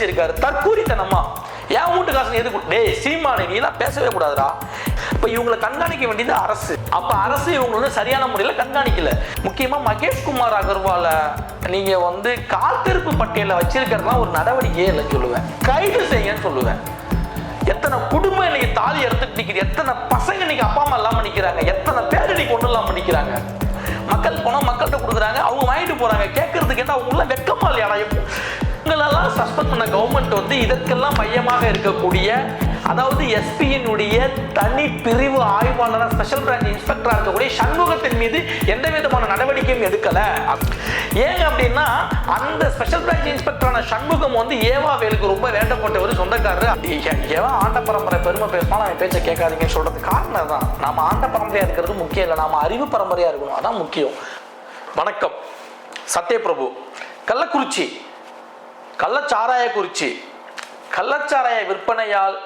பேசியிருக்காரு. தற்கூரித்தனமா? என் வீட்டு காசு எது கொடு- டேய் சீமானே நீ எல்லாம் பேசவே கூடாதுடா. இப்போ இவங்களை கண்காணிக்க வேண்டியது அரசு. அப்போ அரசு இவங்க வந்து சரியான முறையில் கண்காணிக்கல. முக்கியமா மகேஷ் குமார் அகர்வால நீங்க வந்து காத்திருப்பு பட்டியலில் வச்சிருக்கிறதுலாம் ஒரு நடவடிக்கையே இல்லைன்னு சொல்லுவேன். கைது செய்யன்னு சொல்லுவேன். எத்தனை குடும்பம் இன்னைக்கு தாலி எடுத்துட்டு நிற்கிது எத்தனை பசங்க இன்னைக்கு அப்பா அம்மா இல்லாமல் நிற்கிறாங்க எத்தனை பேர் இன்னைக்கு ஒண்ணு இல்லாமல் நிற்கிறாங்க மக்கள் பணம் மக்கள்கிட்ட கொடுக்குறாங்க. அவங்க வாங்கிட்டு போறாங்க. கேட்கறதுக்கு என்ன அவங்களாம் உள்ள வெக்கமா இல்லையாடா? எப்போ சஸ்பெண்ட் பண்ண கவர்மெண்ட் வந்து இதற்கெல்லாம் மையமாக இருக்கக்கூடிய அதாவது எஸ்பியினுடைய தனி பிரிவு ஆய்வாளராக ஸ்பெஷல் பிரான்ச் இன்ஸ்பெக்டராக இருக்கக்கூடிய சண்முகத்தின் மீது எந்த விதமான நடவடிக்கையும் எடுக்கலை. ஏன் அப்படின்னா அந்த ஸ்பெஷல் பிரான்ச் இன்ஸ்பெக்டரான சண்முகம் வந்து ஏவா வேலுக்கு ரொம்ப வேண்டப்பட்டவர் சொந்தக்காரர். அப்படி ஏவா ஆண்ட பரம்பரை பெருமை பேசினா அவன் பேச்சை கேட்காதீங்கன்னு சொல்றது காரணம் தான் நம்ம ஆண்ட பரம்பரையாக இருக்கிறது முக்கியம் இல்லை நாம் அறிவு பரம்பரையாக இருக்கணும் அதான் முக்கியம். வணக்கம். சத்யபிரபு. கள்ளக்குறிச்சி. கள்ளச்சாராய குறிச்சி. கள்ளச்சாராய விற்பனையால்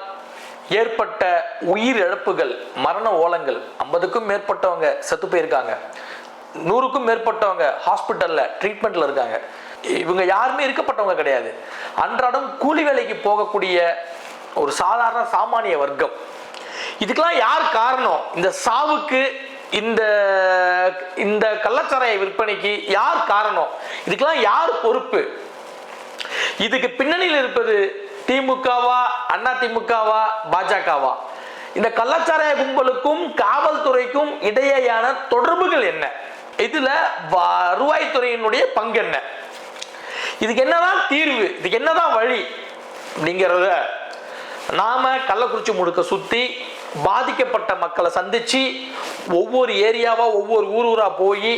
ஏற்பட்ட உயிர் இழப்புகள் மரண ஓலங்கள் ஐம்பதுக்கும் மேற்பட்டவங்க செத்து போயிருக்காங்க. நூறுக்கும் மேற்பட்டவங்க ஹாஸ்பிட்டலில் ட்ரீட்மெண்ட்டில் இருக்காங்க. இவங்க யாருமே இருக்கப்பட்டவங்க கிடையாது. அன்றாடம் கூலி வேலைக்கு போகக்கூடிய ஒரு சாதாரண சாமானிய வர்க்கம். இதுக்கெல்லாம் யார் காரணம்? இந்த சாவுக்கு இந்த இந்த கள்ளச்சாராய விற்பனைக்கு யார் காரணம்? இதுக்கெல்லாம் யார் பொறுப்பு? இதுக்கு பின்னணியில் இருப்பது திமுகவா அண்ணா திமுகவா பாஜகவா? இந்த கள்ளச்சாராய கும்பலுக்கும் காவல்துறைக்கும் இடையேயான தொடர்புகள் என்ன? இதுல வருவாய்த்துறையினுடைய பங்கு என்ன? இதுக்கு என்னதான் தீர்வு இதுக்கு என்னதான் வழி அப்படிங்கிறத நாம கள்ளக்குறிச்சி முழுக்க சுத்தி பாதிக்கப்பட்ட மக்களை சந்திச்சு ஒவ்வொரு ஏரியாவா ஒவ்வொரு ஊர் ஊரா போய்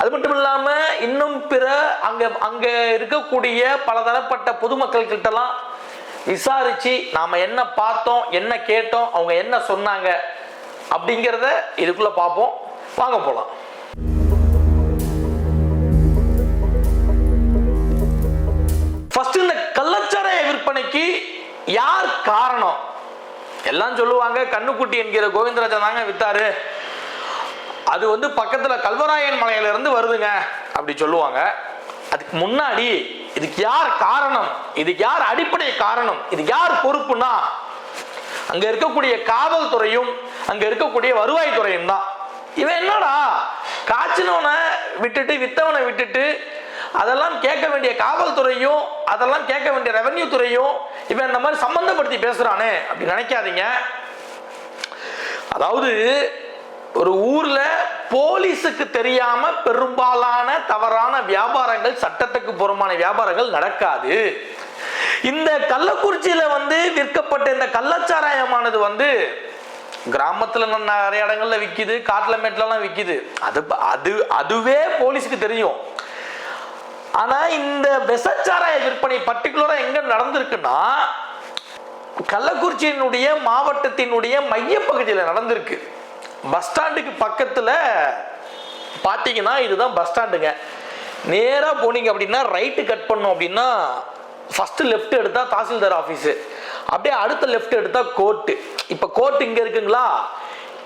அது மட்டும் இல்லாம இன்னும் பிற அங்க அங்க இருக்கக்கூடிய பலதரப்பட்ட பொதுமக்கள் கிட்டலாம் விசாரிச்சு நாம என்ன பார்த்தோம் என்ன கேட்டோம் அவங்க என்ன சொன்னாங்க அப்படிங்கிறத இதுக்குள்ள பார்ப்போம். வாங்க போலாம். ஃபர்ஸ்ட் இந்த கள்ளச்சாராய விற்பனைக்கு யார் காரணம்? எல்லாம் சொல்லுவாங்க கண்ணுக்குட்டி என்கிற கோவிந்தராஜன் தாங்க வித்தாரு. அது வந்து பக்கத்துல கல்வராயன் மலையில இருந்து வருதுங்க அப்படி சொல்லுவாங்க. அதுக்கு முன்னாடி இதுக்கு யார் காரணம்? இதுக்கு யார் அடிப்படை காரணம்? இதுக்கு யார் பொறுப்புனா அங்க இருக்கக்கூடிய காவல்துறையும் அங்க இருக்கக்கூடிய வருவாய்த்துறையும் தான். இவன் என்னடா காய்ச்சினவனை விட்டுட்டு வித்தவனை விட்டுட்டு அதெல்லாம் கேட்க வேண்டிய காவல்துறையும் அதெல்லாம் கேட்க வேண்டிய ரெவன்யூ துறையும் இவன் இந்த மாதிரி சம்பந்தப்படுத்தி பேசுறானே அப்படி நினைக்காதீங்க. அதாவது ஒரு ஊர்ல போலீஸுக்கு தெரியாம பெரும்பாலான தவறான வியாபாரங்கள் சட்டத்துக்கு புறமான வியாபாரங்கள் நடக்காது. இந்த கள்ளக்குறிச்சியில வந்து விற்கப்பட்ட இந்த கள்ளச்சாராயமானது வந்து கிராமத்துல நிறைய இடங்கள்ல விக்குது காட்டுல மேட்லாம் விக்குது. அது அது அதுவே போலீஸுக்கு தெரியும். ஆனா இந்த விசச்சாராய விற்பனை பர்டிகுலரா எங்க நடந்திருக்குன்னா கள்ளக்குறிச்சியினுடைய மாவட்டத்தினுடைய மையப்பகுதியில் நடந்திருக்கு. பஸ் ஸ்டாண்டுக்கு பக்கத்தில் பார்த்தீங்கன்னா இதுதான் பஸ் ஸ்டாண்டுங்க. நேராக போனீங்க அப்படின்னா ரைட்டு கட் பண்ணோம் அப்படின்னா ஃபர்ஸ்ட் லெஃப்ட் எடுத்தால் தாசில்தார் ஆஃபீஸு அப்படியே அடுத்த லெஃப்ட் எடுத்தால் கோர்ட்டு இப்போ கோர்ட் இங்கே இருக்குங்களா?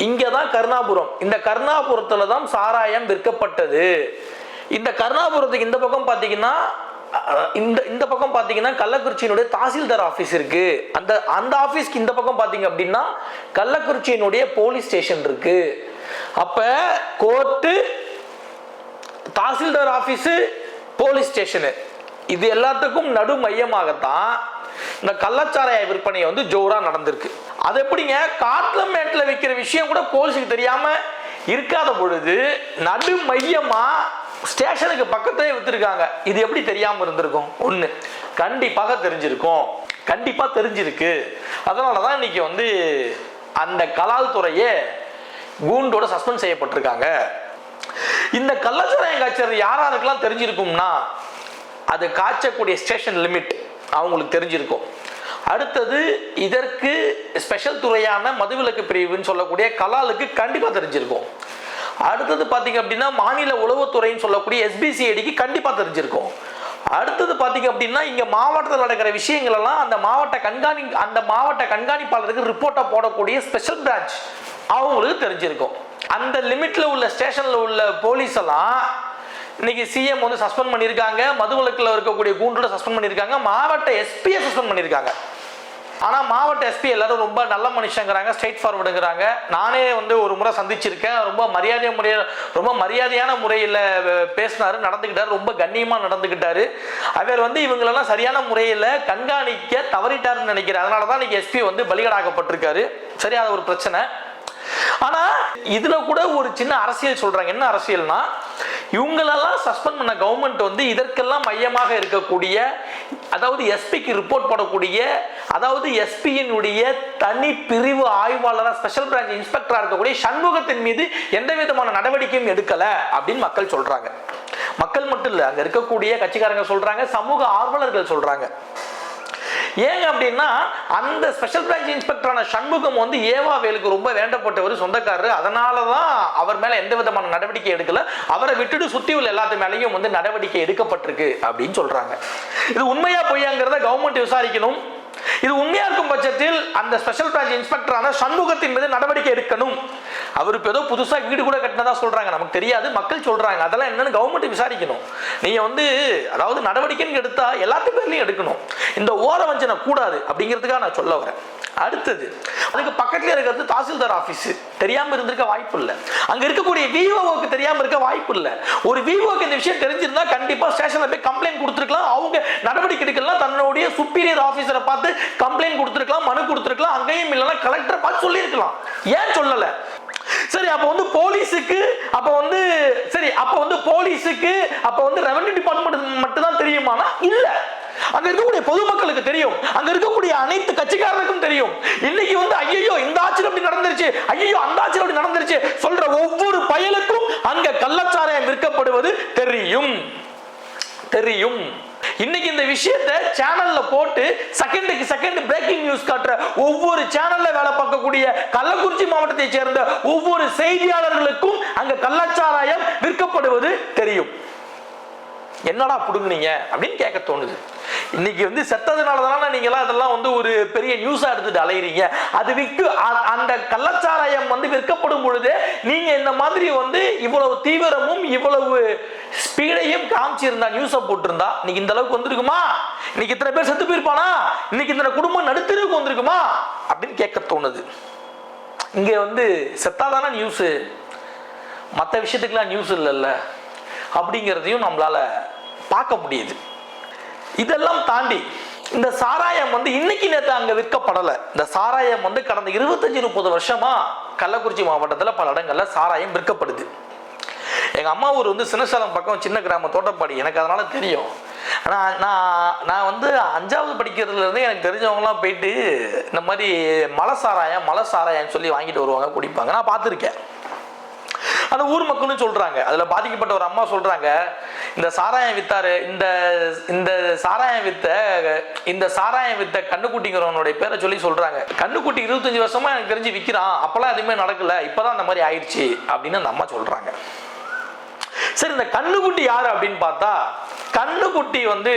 இங்கே தான் கருணாபுரம். இந்த கருணாபுரத்தில் தான் சாராயம் விற்கப்பட்டது. இந்த கருணாபுரத்துக்கு இந்த பக்கம் பார்த்தீங்கன்னா இந்த இந்த பக்கம் பார்த்தீங்கன்னா கள்ளக்குறிச்சியினுடைய தாசில்தார் ஆஃபீஸ் இருக்கு. அந்த அந்த ஆஃபீஸ்க்கு இந்த பக்கம் பார்த்தீங்க அப்படின்னா கள்ளக்குறிச்சியினுடைய போலீஸ் ஸ்டேஷன் இருக்கு. அப்ப court tahsildar office police station இது எல்லாத்துக்கும் நடு மையமாகத்தான் இந்த கள்ளச்சாராய விற்பனை வந்து ஜோரா நடந்திருக்கு. அது எப்படிங்க? காட்டுல மேட்டில் வைக்கிற விஷயம் கூட போலீஸுக்கு தெரியாம இருக்காத பொழுது நடு மையமா ஸ்டேஷனுக்கு பக்கத்திலே வித்துருக்காங்க. இது எப்படி தெரியாமல் இருந்திருக்கும்? ஒன்று கண்டிப்பாக தெரிஞ்சிருக்கும். கண்டிப்பாக தெரிஞ்சிருக்கு. அதனாலதான் இன்னைக்கு வந்து அந்த கலால் துறையே கூண்டோட சஸ்பெண்ட் செய்யப்பட்டிருக்காங்க. இந்த கள்ளச்சாராயம் காய்ச்சல் யார் தெரிஞ்சிருக்கும்னா அது காய்ச்சக்கூடிய ஸ்டேஷன் லிமிட் அவங்களுக்கு தெரிஞ்சிருக்கும். அடுத்தது இதற்கு ஸ்பெஷல் துறையான மதுவிலக்கு பிரிவுன்னு சொல்லக்கூடிய கலாலுக்கு கண்டிப்பாக தெரிஞ்சிருக்கும். அடுத்தது பார்த்தீங்க அப்படின்னா மாநில உளவுத்துறைன்னு சொல்லக்கூடிய எஸ்பிசிஐடிக்கு கண்டிப்பாக தெரிஞ்சிருக்கும். அடுத்தது பார்த்தீங்க அப்படின்னா இங்கே மாவட்டத்தில் நடக்கிற விஷயங்கள் எல்லாம் அந்த மாவட்ட கண்காணி அந்த மாவட்ட கண்காணிப்பாளருக்கு ரிப்போர்ட்டை போடக்கூடிய ஸ்பெஷல் பிரான்ச் அவங்களுக்கு தெரிஞ்சிருக்கும். அந்த லிமிட்ல உள்ள ஸ்டேஷன்ல உள்ள போலீஸ் எல்லாம் இன்னைக்கு சிஎம் வந்து சஸ்பெண்ட் பண்ணியிருக்காங்க. மதுவிலக்கில் இருக்கக்கூடிய கூண்டோட சஸ்பெண்ட் பண்ணியிருக்காங்க. மாவட்ட எஸ்பியை சஸ்பெண்ட் பண்ணியிருக்காங்க. ஆனால் மாவட்ட எஸ்பி எல்லாரும் ரொம்ப நல்ல மனுஷங்கிறாங்க ஸ்ட்ரைட் ஃபார்வர்டுங்கிறாங்க நானே வந்து ஒரு முறை சந்திச்சிருக்கேன். ரொம்ப மரியாதை முறைய ரொம்ப மரியாதையான முறையில் பேசினாரு நடந்துக்கிட்டார். ரொம்ப கண்ணியமாக நடந்துக்கிட்டாரு. அவர் வந்து இவங்களெல்லாம் சரியான முறையில் கண்காணிக்க தவறிட்டாருன்னு நினைக்கிறேன். அதனால தான் இன்னைக்கு எஸ்பி வந்து பலிகடாக்கப்பட்டிருக்காரு. சரி அது ஒரு பிரச்சனை. ஆனா இதுல கூட ஒரு சின்ன அரசியல் சொல்றாங்க. என்ன அரசியல்னா இவங்களெல்லாம் சஸ்பெண்ட் பண்ண கவர்மெண்ட் வந்து இதற்கெல்லாம் மையமாக இருக்கக்கூடிய அதாவது எஸ்பிக்கு ரிப்போர்ட் போடக்கூடிய அதாவது எஸ்பியினுடைய தனி பிரிவு ஆய்வாளராக ஸ்பெஷல் பிரான்ச் இன்ஸ்பெக்டராக இருக்கக்கூடிய சண்முகத்தின் மீது எந்த விதமான நடவடிக்கையும் எடுக்கல அப்படின்னு மக்கள் சொல்றாங்க. மக்கள் மட்டும் இல்ல அங்க இருக்கக்கூடிய கட்சிக்காரங்க சொல்றாங்க சமூக ஆர்வலர்கள் சொல்றாங்க. ஏங்க அப்படின்னா அந்த ஸ்பெஷல் பிரான்ச் இன்ஸ்பெக்டரான சண்முகம் வந்து ஏவாவேலுக்கு ரொம்ப வேண்டப்பட்டவர் சொந்தக்காரர். அதனால தான் அவர் மேலே எந்த விதமான நடவடிக்கை எடுக்கல. அவரை விட்டுட்டு சுற்றி உள்ள எல்லாத்து மேலேயும் வந்து நடவடிக்கை எடுக்கப்பட்டிருக்கு அப்படின்னு சொல்கிறாங்க இது உண்மையா பொய்யாங்கிறத கவர்மெண்ட் விசாரிக்கணும். இது உண்மையா இருக்கும் பட்சத்தில் அந்த ஸ்பெஷல் பிரான்ச் இன்ஸ்பெக்டரான சண்முகத்தின் மீது நடவடிக்கை எடுக்கணும். அவர் இப்போ ஏதோ புதுசாக வீடு கூட கட்டினதா சொல்றாங்க. நமக்கு தெரியாது மக்கள் சொல்றாங்க. அதெல்லாம் என்னன்னு கவர்மெண்ட் விசாரிக்கணும். நீங்க வந்து அதாவது நடவடிக்கைன்னு எடுத்தா எல்லாத்து பேர்லையும் எடுக்கணும். இந்த ஓர வஞ்சனை கூடாது அப்படிங்கிறதுக்காக நான் சொல்ல வரேன். அடுத்தது அதுக்கு பக்கத்துல இருக்கிறது தாசில்தார் ஆபீஸ் தெரியாம இருந்திருக்க வாய்ப்பு இல்லை. அங்க இருக்கக்கூடிய விஓக்கு தெரியாம இருக்க வாய்ப்பு இல்லை. ஒரு விஓக்கு இந்த விஷயம் தெரிஞ்சிருந்தா கண்டிப்பா ஸ்டேஷன்ல போய் கம்ப்ளைண்ட் கொடுத்துருக்கலாம். அவங்க நடவடிக்கை எடுக்கலாம். தன்னுடைய சுப்பீரியர் ஆபீசரை பார்த்து கம்ப்ளைண்ட் கொடுத்துருக்கலாம் மனு கொடுத்துருக்கலாம் அங்கேயும் இல்லைன்னா கலெக்டர் பார்த்து சொல்லியிருக்கலாம். ஏன் சொல்லல? சரி அப்ப வந்து போலீஸுக்கு அப்ப வந்து சரி அப்ப வந்து போலீஸுக்கு அப்ப வந்து ரெவன்யூ டிபார்ட்மெண்ட் மட்டும் தான் தெரியுமானா? இல்ல. அங்க இருக்கக்கூடிய பொதுமக்களுக்கு தெரியும். அங்க இருக்கக்கூடிய அனைத்து கட்சிக்காரருக்கும் தெரியும். இன்னைக்கு வந்து ஐயோ இந்த ஆட்சியில் அப்படி நடந்துருச்சு. ஐயோ அந்த ஆட்சியில் அப்படி நடந்துருச்சு சொல்ற ஒவ்வொரு பயலுக்கும் அங்க கள்ளச்சாராயம் விற்கப்படுவது தெரியும். தெரியும். இன்னைக்கு இந்த விஷயத்தை சேனல்ல போட்டு செகண்டுக்கு செகண்ட் பிரேக்கிங் நியூஸ் காட்டுற ஒவ்வொரு சேனல்ல வேலை பார்க்கக்கூடிய கள்ளக்குறிச்சி மாவட்டத்தை சேர்ந்த ஒவ்வொரு செய்தியாளர்களுக்கும் அங்க கள்ளச்சாராயம் விற்கப்படுவது தெரியும். என்னடா புடுங்குனீங்க அப்படின்னு கேட்க தோணுது. இன்னைக்கு வந்து செத்ததுனால தானே நீங்களாம் அதெல்லாம் வந்து ஒரு பெரிய நியூஸா எடுத்துட்டு அலையிறீங்க. அது விற்று அ- அந்த கள்ளச்சாராயம் வந்து விற்கப்படும் பொழுது நீங்க இந்த மாதிரி வந்து இவ்வளவு தீவிரமும் இவ்வளவு ஸ்பீடையும் காமிச்சிருந்தா நியூஸை போட்டிருந்தா இன்னைக்கு இந்த அளவுக்கு வந்திருக்குமா? இன்னைக்கு இத்தனை பேர் செத்து போயிருப்பானா? இன்னைக்கு இத்தனை குடும்பம் நடுத்தருக்கு வந்திருக்குமா? அப்படின்னு கேட்க தோணுது. இங்க வந்து செத்தாதானா நியூஸ் மற்ற விஷயத்துக்கெலாம் நியூஸ் இல்லைல்ல. அப்படிங்கிறதையும் நம்மளால பார்க்க முடியுது. இதெல்லாம் தாண்டி இந்த சாராயம் வந்து இன்னைக்கு நேற்று அங்கே விற்கப்படலை. இந்த சாராயம் வந்து கடந்த இருபத்தஞ்சி முப்பது வருஷமா கள்ளக்குறிச்சி மாவட்டத்தில் பல இடங்கள்ல சாராயம் விற்கப்படுது. எங்கள் அம்மா ஊர் வந்து சின்னசேலம் பக்கம் சின்ன கிராம தோட்டப்பாடி. எனக்கு அதனால தெரியும். ஆனால் நான் நான் வந்து அஞ்சாவது படிக்கிறதுலேருந்து எனக்கு தெரிஞ்சவங்கலாம் போயிட்டு இந்த மாதிரி மலை சாராயம் மலை சாராயம்னு சொல்லி வாங்கிட்டு வருவாங்க குடிப்பாங்க. நான் பார்த்துருக்கேன். அந்த ஊர் மக்களும் சொல்றாங்க. அதுல பாதிக்கப்பட்ட ஒரு அம்மா சொல்றாங்க இந்த சாராயம் வித்தாரு இந்த இந்த சாராயம் வித்த இந்த சாராயம் வித்த கண்ணுக்குட்டிங்கிறவனுடைய பேரை சொல்லி சொல்றாங்க. கண்ணுக்குட்டி இருபத்தஞ்சு வருஷமா எனக்கு தெரிஞ்சு விற்கிறான் அப்பெல்லாம் எதுவுமே நடக்கல. இப்பதான் அந்த மாதிரி ஆயிடுச்சு அப்படின்னு அந்த அம்மா சொல்றாங்க. சரி இந்த கண்ணுக்குட்டி யாரு அப்படின்னு பார்த்தா கண்ணுக்குட்டி வந்து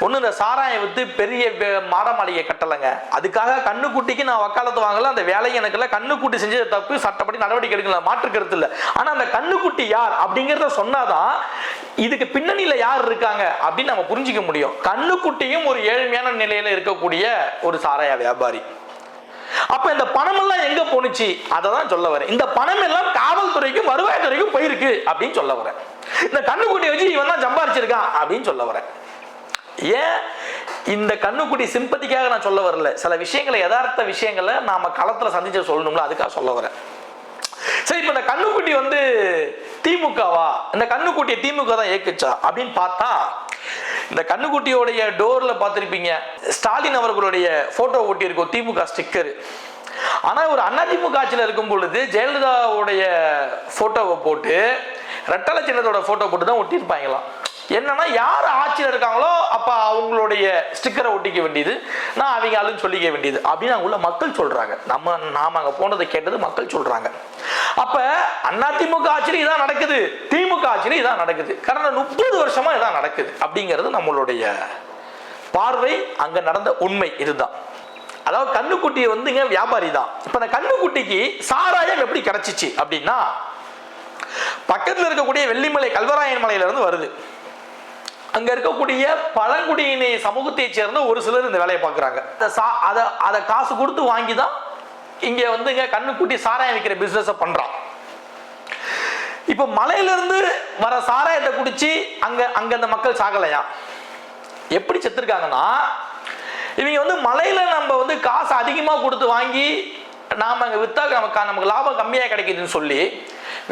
ஒன்று இந்த சாராயம் வித்து பெரிய வே- மாட மாளிகை கட்டலைங்க. அதுக்காக கண்ணுக்குட்டிக்கு நான் வக்காலத்து வாங்கல அந்த வேலையை எனக்கு இல்லை. கண்ணுக்குட்டி செஞ்சது தப்பு சட்டப்படி நடவடிக்கை எடுக்கல மாற்று கருத்து இல்லை. ஆனால் அந்த கண்ணுக்குட்டி யார் அப்படிங்கிறத சொன்னாதான் இதுக்கு பின்னணியில் யார் இருக்காங்க அப்படின்னு நம்ம புரிஞ்சுக்க முடியும். கண்ணுக்குட்டியும் ஒரு ஏழ்மையான நிலையில் இருக்கக்கூடிய ஒரு சாராய வியாபாரி. அப்ப இந்த பணம் எல்லாம் எங்க போனுச்சு அதை தான் சொல்ல வரேன். இந்த பணம் எல்லாம் காவல்துறைக்கும் வருவாய்த்துறைக்கும் போயிருக்கு அப்படின்னு சொல்ல வரேன். இந்த கண்ணுக்குட்டி வச்சு இவன் தான் சம்பாரிச்சிருக்கான் அப்படின்னு சொல்ல வரேன். ஏன் இந்த கண்ணுக்குட்டி சிம்பத்திக்காக நான் சொல்ல வரல? சில விஷயங்களை யதார்த்த விஷயங்களை நாம களத்தில் சந்திச்சு சொல்லணும்ல அதுக்காக சொல்ல வரேன். சரி இப்போ இந்த கண்ணுக்குட்டி வந்து திமுகவா? இந்த கண்ணுக்குட்டியை திமுக தான் இயக்குச்சா அப்படின்னு பார்த்தா இந்த கண்ணுக்குட்டியோடைய டோர்ல பார்த்துருப்பீங்க ஸ்டாலின் அவர்களுடைய போட்டோ ஒட்டி இருக்கும் திமுக ஸ்டிக்கர் ஆனா ஒரு அதிமுக ஆட்சியில் இருக்கும் பொழுது ஜெயலலிதாவுடைய போட்டோவை போட்டு ரெட்டலை சின்னத்தோட போட்டோ போட்டு தான் ஒட்டியிருப்பாங்களாம். என்னன்னா யார் ஆட்சியில் இருக்காங்களோ அப்போ அவங்களுடைய ஸ்டிக்கரை ஒட்டிக்க வேண்டியது நான் அவங்க ஆளுன்னு சொல்லிக்க வேண்டியது. அப்படின்னு அங்க உள்ள மக்கள் சொல்றாங்க. நம்ம நாம அங்கே போனதை கேட்டது மக்கள் சொல்றாங்க. அப்ப அதிமுக ஆட்சியில் இதான் நடக்குது. திமுக ஆட்சியில் இதான் நடக்குது. கடந்த முப்பது வருஷமா இதான் நடக்குது. அப்படிங்கிறது நம்மளுடைய பார்வை அங்க நடந்த உண்மை இதுதான். அதாவது கண்ணுக்குட்டியை வந்துங்க வியாபாரி தான். இப்ப அந்த கண்ணுக்குட்டிக்கு சாராயம் எப்படி கிடைச்சிச்சு அப்படின்னா பக்கத்தில் இருக்கக்கூடிய வெள்ளிமலை கல்வராயன் மலையிலேருந்து வருது. அங்க இருக்கக்கூடிய பழங்குடியினை சமூகத்தை சேர்ந்த ஒரு சிலர் இந்த வேலையை பார்க்குறாங்க. அதை அதை காசு கொடுத்து வாங்கி தான் இங்க வந்துங்க கண்ணுக்குட்டி சாராயம் விற்கிற பிசினஸை பண்றான். இப்போ மலையிலிருந்து வர சாராயத்தை குடிச்சு அங்க அங்க அந்த மக்கள் சாகலையா? எப்படி செத்துருக்காங்கன்னா இவங்க வந்து மலையில நம்ம வந்து காசு அதிகமாக கொடுத்து வாங்கி நாம் அங்கே விற்றா நமக்கு நமக்கு லாபம் கம்மியாக கிடைக்குதுன்னு சொல்லி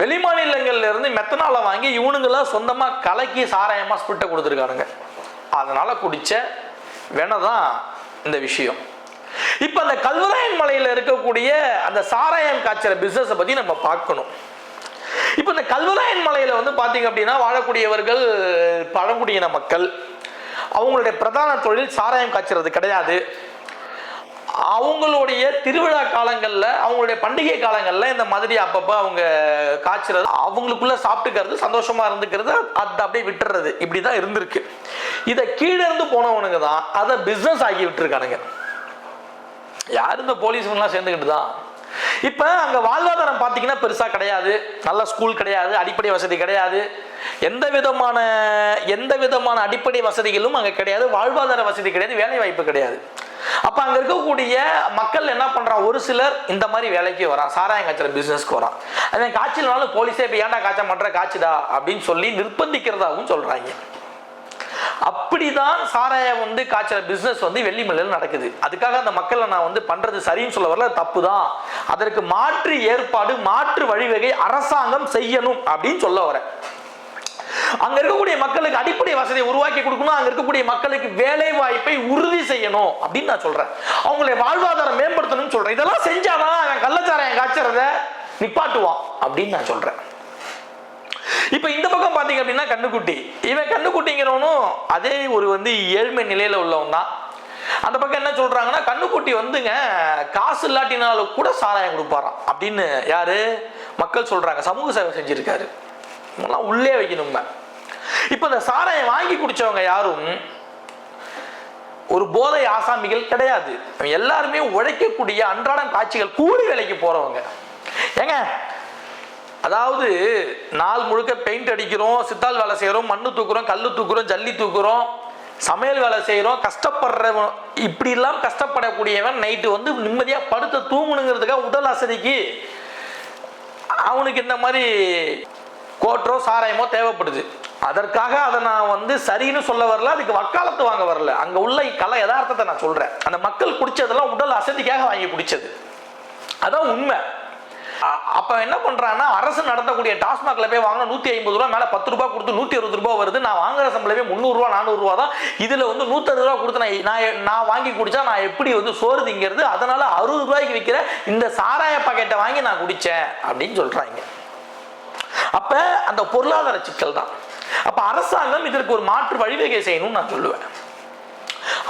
வெளிமாநிலங்கள்ல இருந்து மெத்தனாலை வாங்கி இவனுங்களாம் சொந்தமாக கலக்கி சாராயமாக ஸ்பிட்டை கொடுத்துருக்கானுங்க. அதனால குடிச்ச தான் இந்த விஷயம். இப்போ அந்த கல்வராயன் மலையில் இருக்கக்கூடிய அந்த சாராயம் காய்ச்சல பிஸ்னஸை பற்றி நம்ம பார்க்கணும். இப்போ இந்த கல்வராயன் மலையில் வந்து பார்த்தீங்க அப்படின்னா வாழக்கூடியவர்கள் பழங்குடியின மக்கள் அவங்களுடைய பிரதான தொழில் சாராயம் காய்ச்சறது கிடையாது. அவங்களுடைய திருவிழா காலங்களில் அவங்களுடைய பண்டிகை காலங்களில் இந்த மாதிரி அப்பப்போ அவங்க காய்ச்சறது அவங்களுக்குள்ள சாப்பிட்டுக்கிறது சந்தோஷமா இருந்துக்கிறது அதை அப்படியே விட்டுறது. இப்படி தான் இருந்திருக்கு. இதை கீழே இருந்து போனவனுங்க தான் அதை பிஸ்னஸ் ஆக்கி விட்டுருக்கானுங்க. யார் இந்த போலீஸ்லாம் சேர்ந்துக்கிட்டு தான்? இப்போ அங்கே வாழ்வாதாரம் பார்த்தீங்கன்னா பெருசாக கிடையாது. நல்ல ஸ்கூல் கிடையாது அடிப்படை வசதி கிடையாது. எந்த விதமான எந்த விதமான அடிப்படை வசதிகளும் அங்கே கிடையாது. வாழ்வாதார வசதி கிடையாது வேலை வாய்ப்பு கிடையாது. அப்போ அங்கே இருக்கக்கூடிய மக்கள் என்ன பண்ணுறான் ஒரு சிலர் இந்த மாதிரி வேலைக்கு வரான். சாராயம் காய்ச்சல் பிஸ்னஸ்க்கு வரான். அதே காய்ச்சல்னாலும் போலீஸே இப்போ ஏன்டா காய்ச்சல் பண்ணுற காய்ச்சுடா? அப்படின்னு சொல்லி நிர்பந்திக்கிறதாகவும் சொல்கிறாங்க அப்படிதான் சாராயம் வந்து காய்ச்சல பிஸ்னஸ் வந்து வெள்ளிமலையில் நடக்குது. அதுக்காக அந்த மக்களை நான் வந்து பண்றது சரின்னு சொல்ல வரல தப்பு தான் அதற்கு மாற்று ஏற்பாடு மாற்று வழிவகை அரசாங்கம் செய்யணும் அப்படின்னு சொல்ல வரேன் அங்க இருக்கக்கூடிய மக்களுக்கு அடிப்படை வசதியை உருவாக்கி கொடுக்கணும். அங்க இருக்கக்கூடிய மக்களுக்கு வேலை வாய்ப்பை உறுதி செய்யணும் அப்படின்னு நான் சொல்றேன். அவங்களுடைய வாழ்வாதாரம் மேம்படுத்தணும்னு சொல்றேன். இதெல்லாம் செஞ்சாதான் அவன் கள்ளச்சாராயம் காய்ச்சறத நிப்பாட்டுவான் அப்படின்னு நான் சொல்றேன். இப்ப இந்த பக்கம் பாத்தீங்க அப்படின்னா கண்ணுக்குட்டி. இவன் கண்ணுக்குட்டிங்கிறவனும் அதே ஒரு வந்து ஏழ்மை நிலையில உள்ளவன் தான். அந்த பக்கம் என்ன சொல்றாங்கன்னா கண்ணுக்குட்டி வந்துங்க காசு இல்லாட்டினாலும் கூட சாராயம் கொடுப்பாராம் அப்படின்னு யாரு? மக்கள் சொல்றாங்க. சமூக சேவை செஞ்சிருக்காரு. இவங்கெல்லாம் உள்ளே வைக்கணுங்க. இப்போ இந்த சாராயம் வாங்கி குடிச்சவங்க யாரும் ஒரு போதை ஆசாமிகள் கிடையாது. எல்லாருமே உழைக்கக்கூடிய அன்றாடம் காட்சிகள் கூலி வேலைக்கு போறவங்க. ஏங்க அதாவது நாள் முழுக்க பெயிண்ட் அடிக்கிறோம் சித்தால் வேலை செய்கிறோம் மண்ணு தூக்குறோம் கல் தூக்குறோம் ஜல்லி தூக்குறோம் சமையல் வேலை செய்கிறோம் கஷ்டப்படுறவன் இப்படிலாம் கஷ்டப்படக்கூடியவன் நைட்டு வந்து நிம்மதியாக படுத்த தூங்கணுங்கிறதுக்காக உடல் அசதிக்கு அவனுக்கு இந்த மாதிரி கோட்டோ சாராயமோ தேவைப்படுது. அதற்காக அதை நான் வந்து சரின்னு சொல்ல வரல அதுக்கு வக்காலத்து வாங்க வரல. அங்கே உள்ள கலை யதார்த்தத்தை நான் சொல்கிறேன் அந்த மக்கள் குடிச்சதெல்லாம் உடல் அசதிக்காக வாங்கி குடிச்சது. அதான் உண்மை. அப்போ அப்ப என்ன பண்றான்னா அரசு நடத்தக்கூடிய டாஸ்மாக்ல போய் வாங்கினா நூத்தி ஐம்பது ரூபா மேல பத்து ரூபாய் கொடுத்து நூத்தி அறுபது ரூபாய் வருது. நான் வாங்குற சம்பளமே முந்நூறு ரூபா நானூறு ரூபா தான். இதுல வந்து நூத்தறுபது ரூபா கொடுத்து நான் நான் நான் வாங்கி குடிச்சா நான் எப்படி வந்து சோறு திங்கிறது? அதனால அறுபது ரூபாய்க்கு விற்கிற இந்த சாராய பாக்கெட்டை வாங்கி நான் குடிச்சேன் அப்படின்னு சொல்றாங்க. அப்ப அந்த பொருளாதார சிக்கல் தான். அப்ப அரசாங்கம் இதற்கு ஒரு மாற்று வழிவகை செய்யணும்னு நான் சொல்லுவேன்.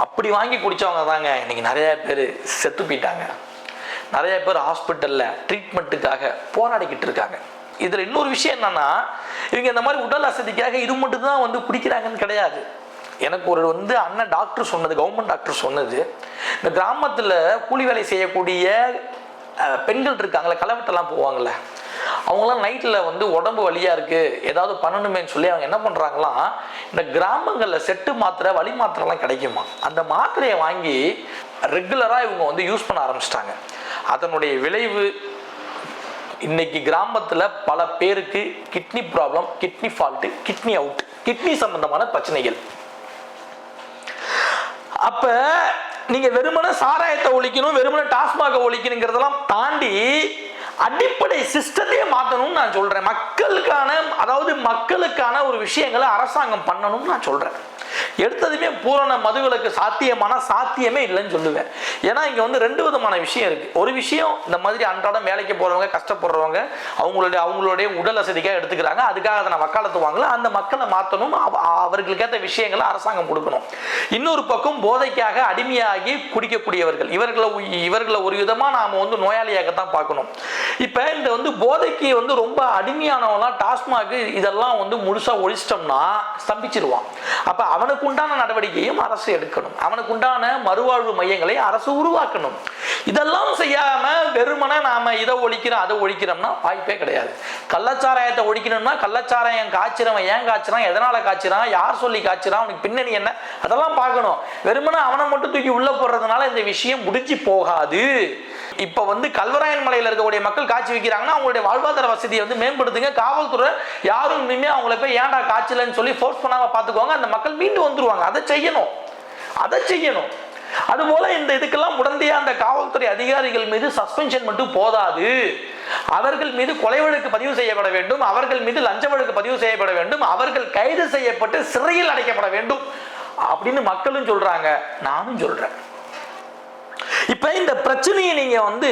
அப்படி வாங்கி குடிச்சவங்க தாங்க இன்னைக்கு நிறைய பேர் செத்து போயிட்டாங்க. நிறைய பேர் ஹாஸ்பிட்டல்ல ட்ரீட்மெண்ட்டுக்காக போராடிக்கிட்டு இருக்காங்க. இதுல இன்னொரு விஷயம் என்னன்னா இவங்க இந்த மாதிரி உடல் அசதிக்காக இது மட்டும் தான் வந்து குடிக்கிறாங்கன்னு கிடையாது. எனக்கு ஒரு வந்து அண்ணன் டாக்டர் சொன்னது கவர்மெண்ட் டாக்டர் சொன்னது இந்த கிராமத்தில் கூலி வேலை செய்யக்கூடிய பெண்கள் இருக்காங்களே களவெட்டெல்லாம் போவாங்கல்ல அவங்களாம் நைட்டில் வந்து உடம்பு வழியாக இருக்குது ஏதாவது பண்ணணுமேனு சொல்லி அவங்க என்ன பண்ணுறாங்களாம் இந்த கிராமங்களில் செட்டு மாத்திரை வழி மாத்திரைலாம் கிடைக்குமா? அந்த மாத்திரையை வாங்கி ரெகுலராக இவங்க வந்து யூஸ் பண்ண ஆரம்பிச்சிட்டாங்க. அதனுடைய விளைவு இன்னைக்கு கிராமத்தில் பல பேருக்கு kidney problem kidney fault kidney out kidney சம்பந்தமான பிரச்சனைகள். அப்ப நீங்க வெறுமனே சாராயத்தை ஒழிக்கணும் வெறுமனே டாஸ்மாக ஒழிக்கணுங்கிறதெல்லாம் தாண்டி அடிப்படை சிஸ்டத்தையே மாற்றணும்னு நான் சொல்றேன். மக்களுக்கான அதாவது மக்களுக்கான ஒரு விஷயங்களை அரசாங்கம் பண்ணணும்னு நான் சொல்றேன். எடுத்ததுமே பூரண மதுவிலக்கு சாத்தியமான சாத்தியமே இல்லைன்னு சொல்லுவேன். ஏன்னா இங்க வந்து ரெண்டு விதமான விஷயம் இருக்கு. ஒரு விஷயம் இந்த மாதிரி அன்றாடம் வேலைக்கு போறவங்க கஷ்டப்படுறவங்க அவங்களுடைய அவங்களுடைய உடல் வசதிக்காக எடுத்துக்கிறாங்க. அதுக்காக அதை நான் வக்காலத்து வாங்கல. அந்த மக்களை மாற்றணும் அவர்களுக்கேற்ற விஷயங்களை அரசாங்கம் கொடுக்கணும். இன்னொரு பக்கம் போதைக்காக அடிமையாகி குடிக்கக்கூடியவர்கள். இவர்களை இவர்களை ஒரு விதமா நாம வந்து நோயாளியாகத்தான் பார்க்கணும். இப்ப இந்த வந்து போதைக்கு வந்து ரொம்ப அடிமையானவங்களாம் டாஸ்மாக் இதெல்லாம் வந்து முழுசா ஒழிச்சிட்டோம்னா ஸ்தம்பிச்சிருவான். அப்ப அவனுக்கு உண்டான நடவடிக்கையும் அரசு எடுக்கணும். அவனுக்கு உண்டான மறுவாழ்வு மையங்களை அரசு உருவாக்கணும். இதெல்லாம் செய்யாம வெறுமனை நாம இதை ஒழிக்கிறோம் அதை ஒழிக்கிறோம்னா வாய்ப்பே கிடையாது. கள்ளச்சாராயத்தை ஒழிக்கணும்னா கள்ளச்சாராயம் காய்ச்சிறவன் ஏன் காய்ச்சிறான்? எதனால காய்ச்சிறான்? யார் சொல்லி காய்ச்சிறான்? அவனுக்கு பின்னணி என்ன? அதெல்லாம் பார்க்கணும். வெறுமனை அவனை மட்டும் தூக்கி உள்ள போடுறதுனால இந்த விஷயம் முடிஞ்சு போகாது. இப்போ வந்து கல்வராயன் மலையில் இருக்கக்கூடிய மக்கள் காட்சி வைக்கிறாங்கன்னா அவங்களுடைய வாழ்வாதார வசதியை வந்து மேம்படுத்துங்க. காவல்துறை யாரும் இனிமே அவங்கள போய் ஏன்டா காய்ச்சலன்னு சொல்லி ஃபோர்ஸ் பண்ணாமல் பார்த்துக்கோங்க அந்த மக்கள் மீண்டு வந்துருவாங்க. அதை செய்யணும். அதை செய்யணும். அதுபோல இந்த இதுக்கெல்லாம் உடந்தையா அந்த காவல்துறை அதிகாரிகள் மீது சஸ்பென்ஷன் மட்டும் போதாது. அவர்கள் மீது கொலை வழக்கு பதிவு செய்யப்பட வேண்டும். அவர்கள் மீது லஞ்ச வழக்கு பதிவு செய்யப்பட வேண்டும். அவர்கள் கைது செய்யப்பட்டு சிறையில் அடைக்கப்பட வேண்டும். அப்படின்னு மக்களும் சொல்றாங்க. நானும் சொல்றேன். இப்ப இந்த பிரச்சனையை நீங்க வந்து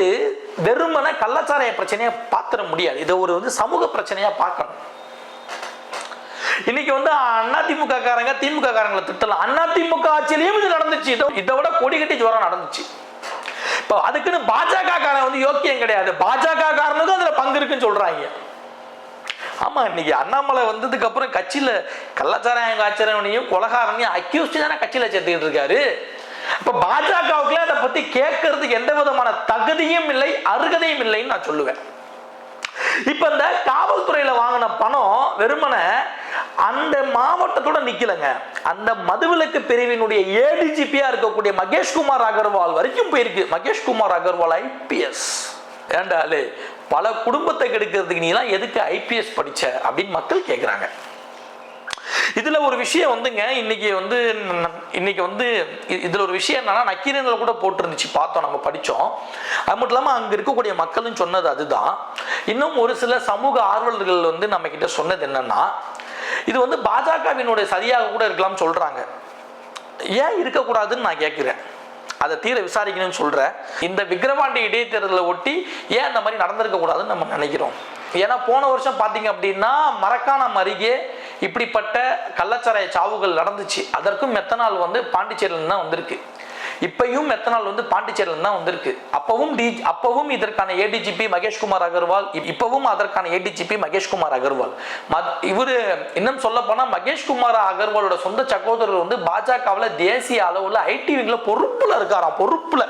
வெறுமன கள்ளச்சாராய பிரச்சனையா பார்த்துட முடியாது. இதை ஒரு வந்து சமூக பிரச்சனையா பார்க்கணும். இன்னைக்கு வந்து அதிமுக காரங்க திமுக காரங்களை திட்டலாம். அதிமுக ஆட்சியிலையும் இது நடந்துச்சு. இதை இதை விட கொடி கட்டி ஜோரம் நடந்துச்சு. இப்போ அதுக்குன்னு பாஜக காரன் வந்து யோக்கியம் கிடையாது. பாஜக காரனுக்கும் அதுல பங்கு இருக்குன்னு சொல்றாங்க. ஆமா இன்னைக்கு அண்ணாமலை வந்ததுக்கு அப்புறம் கட்சியில கள்ளச்சாராயம் காய்ச்சறவனையும் கொலகாரனையும் அக்யூஸ்ட் தானே கட்சியில சேர்த்துக்கிட்டு இருக்காரு. இப்ப பாஜகவுக்குள்ள அதை பத்தி கேட்கறதுக்கு எந்த விதமான தகுதியும் இல்லை அருகதையும் இல்லைன்னு நான் சொல்லுவேன். இப்ப இந்த காவல்துறையில வாங்கின பணம் வெறுமனே அந்த மாவட்டத்தோட நிக்கலங்க. அந்த மதுவிலக்கு பிரிவினுடைய ஏடிஜிபியா இருக்கக்கூடிய மகேஷ்குமார் அகர்வால் வரைக்கும் போயிருக்கு. மகேஷ்குமார் அகர்வால் ஐபிஎஸ் ஏண்டாலே பல குடும்பத்தை கெடுக்கிறதுக்கு நீலாம் எதுக்கு ஐபிஎஸ் படிச்ச அப்படின்னு மக்கள் கேட்குறாங்க இதுல ஒரு விஷயம் வந்துங்க இன்னைக்கு வந்து இன்னைக்கு வந்து இதுல ஒரு விஷயம் என்னன்னா நக்கீரன்ல கூட போட்டிருந்துச்சு பார்த்தோம் நம்ம படிச்சோம். அது மட்டும் இல்லாம அங்க இருக்கக்கூடிய மக்களும் சொன்னது அதுதான். இன்னும் ஒரு சில சமூக ஆர்வலர்கள் வந்து நம்ம கிட்ட சொன்னது என்னன்னா இது வந்து பாஜகவினுடைய சரியாக கூட இருக்கலாம் சொல்றாங்க. ஏன் இருக்கக்கூடாதுன்னு நான் கேட்கிறேன். அதை தீர விசாரிக்கணும்னு சொல்கிறேன் இந்த விக்ரவாண்டி இடைத்தேர்தலை ஒட்டி ஏன் இந்த மாதிரி நடந்திருக்க கூடாதுன்னு நம்ம நினைக்கிறோம்? ஏன்னா போன வருஷம் பார்த்தீங்க அப்படின்னா மரக்காணம் அருகே இப்படிப்பட்ட கள்ளச்சாராய சாவுகள் நடந்துச்சு. அதற்கும் மெத்தனால் வந்து பாண்டிச்சேரியில் தான் வந்திருக்கு. இப்பயும் மெத்தனால் வந்து பாண்டிச்சேரியில் தான் வந்திருக்கு. அப்பவும் டி அப்பவும் இதற்கான ஏடிஜிபி மகேஷ்குமார் அகர்வால் இப்பவும் அதற்கான ஏடிஜிபி மகேஷ்குமார் அகர்வால். மத் இவரு இன்னும் சொல்ல போனால் மகேஷ்குமார் அகர்வாலோட சொந்த சகோதரர் வந்து பாஜகவில் தேசிய அளவில் ஐடி பொறுப்பில் பொறுப்புல இருக்காராம் பொறுப்பில்.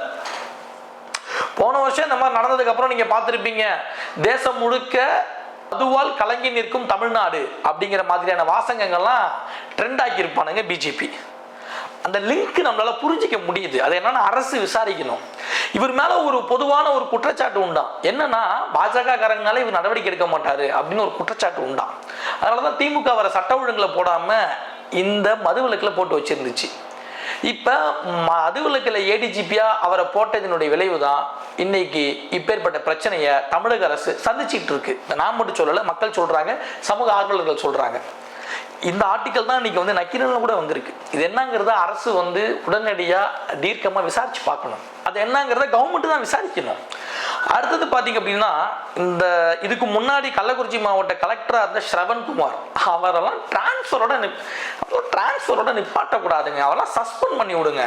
போன வருஷம் இந்த மாதிரி நடந்ததுக்கு அப்புறம் நீங்க பார்த்துருப்பீங்க. தேசம் முழுக்க அதுவால் கலங்கி நிற்கும் தமிழ்நாடு அப்படிங்கிற மாதிரியான வாசகங்கள்லாம் ட்ரெண்ட் ஆக்கியிருப்பானுங்க பிஜேபி அந்த லிங்க் நம்மளால புரிஞ்சிக்க முடியுது. அது என்னன்னா அரசு விசாரிக்கணும். இவர் மேல ஒரு பொதுவான ஒரு குற்றச்சாட்டு உண்டாம். என்னன்னா பாஜக காரங்கனால இவர் நடவடிக்கை எடுக்க மாட்டாரு அப்படின்னு ஒரு குற்றச்சாட்டு உண்டாம். அதனாலதான் திமுக வர சட்ட ஒழுங்குல போடாம இந்த மதுவிலக்கில் போட்டு வச்சிருந்துச்சு. இப்போ மதுவிலக்கில் ஏடிஜிபியாக அவரை போட்டதினுடைய விளைவு தான் இன்னைக்கு இப்பேற்பட்ட பிரச்சனையை தமிழக அரசு சந்திச்சிட்டு இருக்கு. நான் மட்டும் சொல்லலை மக்கள் சொல்கிறாங்க சமூக ஆர்வலர்கள் சொல்கிறாங்க இந்த ஆர்டிக்கல் தான் இன்னைக்கு வந்து நக்கீரன்ல கூட வந்திருக்கு. இது என்னங்கிறத அரசு வந்து உடனடியாக தீர்க்கமாக விசாரிச்சு பார்க்கணும். அது என்னங்கிறத கவர்மெண்ட் தான் விசாரிக்கணும். அடுத்தது பார்த்தீங்க அப்படின்னா இந்த இதுக்கு முன்னாடி கள்ளக்குறிச்சி மாவட்ட கலெக்டராக இருந்த ஸ்ரவன்குமார். அவரெல்லாம் டிரான்ஸ்ஃபரோட டிரான்ஸ்ஃபரோட நிப்பாட்டக்கூடாதுங்க. அவரெல்லாம் சஸ்பெண்ட் பண்ணி விடுங்க.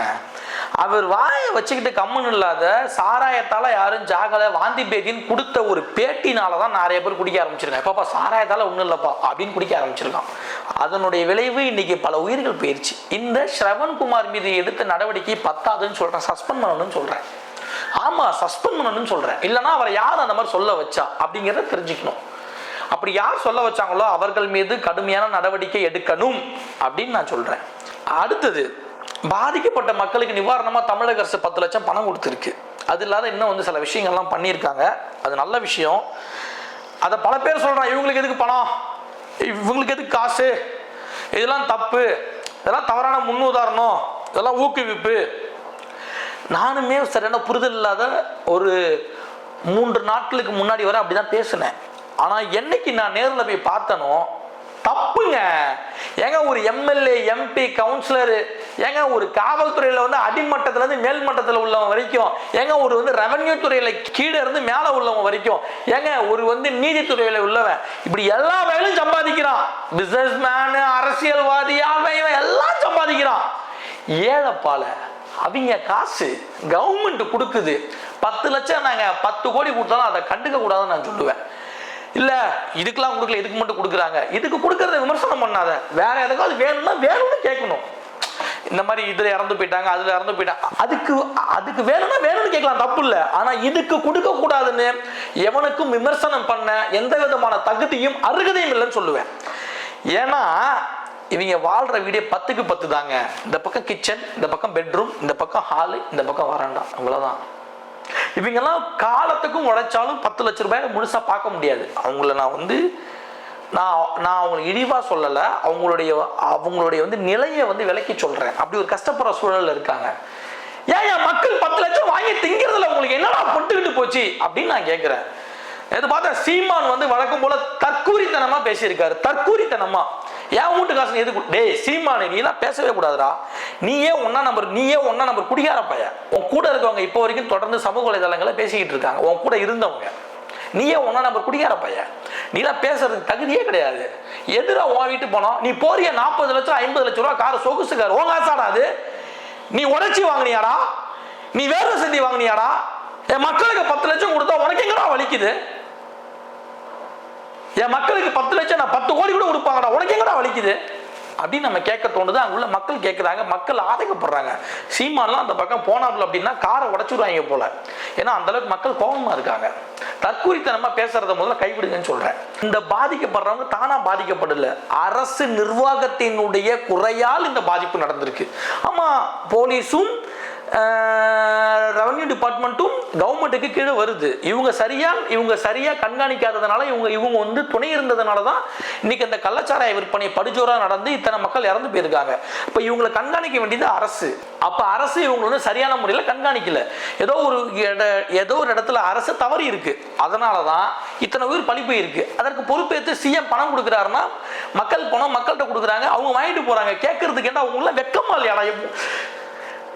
அவர் வாயை வச்சுக்கிட்டு கம்முன்னு இல்லாத சாராயத்தால் யாரும் ஜாகலை வாந்தி பேதின்னு கொடுத்த ஒரு பேட்டினால தான் நிறைய பேர் குடிக்க ஆரம்பிச்சிருக்காங்க. எப்பப்பா சாராயத்தால் ஒன்றும் இல்லைப்பா அப்படின்னு குடிக்க ஆரம்பிச்சிருக்கான். அதனுடைய விளைவு இன்னைக்கு பல உயிர்கள் போயிருச்சு. இந்த ஸ்ரவன்குமார் மீது எடுத்த நடவடிக்கை பத்தாதுன்னு சொல்றேன். சஸ்பெண்ட் பண்ணணும்னு சொல்றேன். ஆமா சஸ்பெண்ட் பண்ணணும்னு சொல்றேன். இல்லைன்னா அவரை யார் அந்த மாதிரி சொல்ல வச்சா? அப்படிங்கிறத தெரிஞ்சுக்கணும். அப்படி யார் சொல்ல வச்சாங்களோ அவர்கள் மீது கடுமையான நடவடிக்கை எடுக்கணும் அப்படின்னு நான் சொல்றேன். அடுத்தது பாதிக்கப்பட்ட மக்களுக்கு நிவாரணமா தமிழக அரசு பத்து லட்சம் பணம் கொடுத்துருக்கு. அது இல்லாத இன்னும் வந்து சில விஷயங்கள்லாம் பண்ணியிருக்காங்க. அது நல்ல விஷயம். அதை பல பேர் சொல்றான் இவங்களுக்கு எதுக்கு பணம்? இவங்களுக்கு எதுக்கு காசு? இதெல்லாம் தப்பு. இதெல்லாம் தவறான முன்னுதாரணம். இதெல்லாம் ஊக்குவிப்பு. நானுமே சரியான புரிதல் இல்லாத ஒரு மூன்று நாட்களுக்கு முன்னாடி வரை அப்படிதான் பேசினேன். ஆனால் என்னைக்கு நான் நேரில் போய் பார்த்தனோ தப்புங்க. ஏங்க ஒரு எம்எல்ஏ எம்பி கவுன்சிலரு ஏங்க ஒரு காவல்துறையில வந்து அடிமட்டத்துல இருந்து மேல் மட்டத்துல உள்ளவன் வரைக்கும் ஏங்க ஒரு வந்து ரெவன்யூ துறையில கீழே இருந்து மேல உள்ளவன் வரைக்கும் ஏங்க ஒரு வந்து நீதித்துறையில உள்ளவன் இப்படி எல்லா வகையிலும் சம்பாதிக்கிறான். பிசினஸ் மேனு அரசியல்வாதி அவன் இவன் எல்லாம் சம்பாதிக்கிறான். ஏழைப்பால அவங்க காசு கவர்மெண்ட் கொடுக்குது. பத்து லட்சம் நாங்க பத்து கோடி கொடுத்தாலும் அதை கண்டுக்க கூடாதுன்னு நான் சொல்லுவேன். இல்ல இதுக்கெல்லாம் கொடுக்கல இதுக்கு மட்டும் கொடுக்குறாங்க. இதுக்கு கொடுக்கறத விமர்சனம் பண்ணாத. வேற எதுக்காவது வேணும்னா வேணும்னு கேட்கணும். இந்த மாதிரி இதுல இறந்து போயிட்டாங்க அதுல இறந்து போயிட்டாங்க அதுக்கு அதுக்கு வேணும்னா வேணும்னு கேட்கலாம் தப்பு இல்லை. ஆனா இதுக்கு கொடுக்க கூடாதுன்னு எவனுக்கும் விமர்சனம் பண்ண எந்த விதமான தகுதியும் அருகதையும் இல்லைன்னு சொல்லுவேன். ஏன்னா இவங்க வாழ்ற வீடே பத்துக்கு பத்து தாங்க. இந்த பக்கம் கிச்சன் இந்த பக்கம் பெட்ரூம் இந்த பக்கம் ஹாலு இந்த பக்கம் வராண்டா அவ்வளவுதான். இவங்கெல்லாம் காலத்துக்கும் உழைச்சாலும் பத்து லட்ச ரூபாயை முழுசா பார்க்க முடியாது. அவங்கள நான் வந்து நான் நான் அவங்களுக்கு இழிவாக சொல்லலை அவங்களுடைய அவங்களுடைய வந்து நிலையை வந்து விலக்கி சொல்கிறேன் அப்படி ஒரு கஷ்டப்படுற சூழலில் இருக்காங்க. ஏன் என் மக்கள் பத்து லட்சம் வாங்கி திங்கிறதுல உங்களுக்கு என்னடா பொட்டுக்கிட்டு போச்சு? அப்படின்னு நான் கேட்குறேன் எது பார்த்தா சீமான் வந்து வழக்கம் போல தற்கூரித்தனமா பேசியிருக்காரு. தற்கூரித்தனமா. என் வீட்டு காசு எது டேய் சீமானு நீ எல்லாம் பேசவே கூடாதுடா. நீயே ஒன்னா நம்பர் நீயே ஒன்னா நம்பர் குடிகார பையன். உன் கூட இருக்கவங்க இப்போ வரைக்கும் தொடர்ந்து சமூக வலைதளங்களை பேசிக்கிட்டு இருக்காங்க. உன் கூட இருந்தவங்க. நீயே ஒன்றா நம்பர் குடிகார பையன். நீலாம் பேசுறதுக்கு தகுதியே கிடையாது. எதிராக உன் வீட்டு போனோம்? நீ போறிய நாற்பது லட்சம் ஐம்பது லட்சம் ரூபா கார் சொகுசு கார். உன் காசாடா அது. நீ உடச்சி வாங்கினியாடா? நீ வேறு செஞ்சு வாங்கினியாடா? என் மக்களுக்கு பத்து லட்சம் கொடுத்தா உனக்கு எங்கடா வலிக்குது? என் மக்களுக்கு பத்து லட்சம் நான் பத்து கோடி கூட கொடுப்பாங்கடா. உனக்கு எங்கடா வலிக்குது? அப்படின்னு நம்ம கேட்க தோணுது. அங்குள்ள மக்கள் கேட்குறாங்க மக்கள் ஆதங்கப்படுறாங்க. சீமான்லாம் அந்த பக்கம் போனாப்புல அப்படின்னா காரை உடச்சுடுவாங்க போல. ஏன்னா அந்த அளவுக்கு மக்கள் கோபமாக இருக்காங்க. தற்குறித்தனமா பேசுறத முதல்ல கைவிடுங்கன்னு சொல்றேன். இந்த பாதிக்கப்படுறவங்க தானா பாதிக்கப்படல. அரசு நிர்வாகத்தினுடைய குறையால் இந்த பாதிப்பு நடந்திருக்கு. ஆமா போலீஸும் ரெவன்யூ டிபார்ட்மெண்ட்டும் கவர்மெண்ட்டுக்கு கீழே வருது. இவங்க சரியா இவங்க சரியா கண்காணிக்காததுனால இவங்க இவங்க வந்து துணை இருந்ததுனால தான் இன்னைக்கு அந்த கள்ளச்சாராய விற்பனை படுஜோராக நடந்து இத்தனை மக்கள் இறந்து போயிருக்காங்க. இப்போ இவங்களை கண்காணிக்க வேண்டியது அரசு. அப்போ அரசு இவங்க வந்து சரியான முறையில் கண்காணிக்கல. ஏதோ ஒரு இட ஏதோ ஒரு இடத்துல அரசு தவறி இருக்கு. அதனால தான் இத்தனை உயிர் பழி போயிருக்கு. அதற்கு பொறுப்பேற்று சிஎம் பணம் கொடுக்குறாருன்னா மக்கள் பணம் மக்கள்கிட்ட கொடுக்குறாங்க. அவங்க வாங்கிட்டு போகிறாங்க கேட்கறதுக்கு என்ன அவங்களாம் வெக்கமா இல்லையாடா?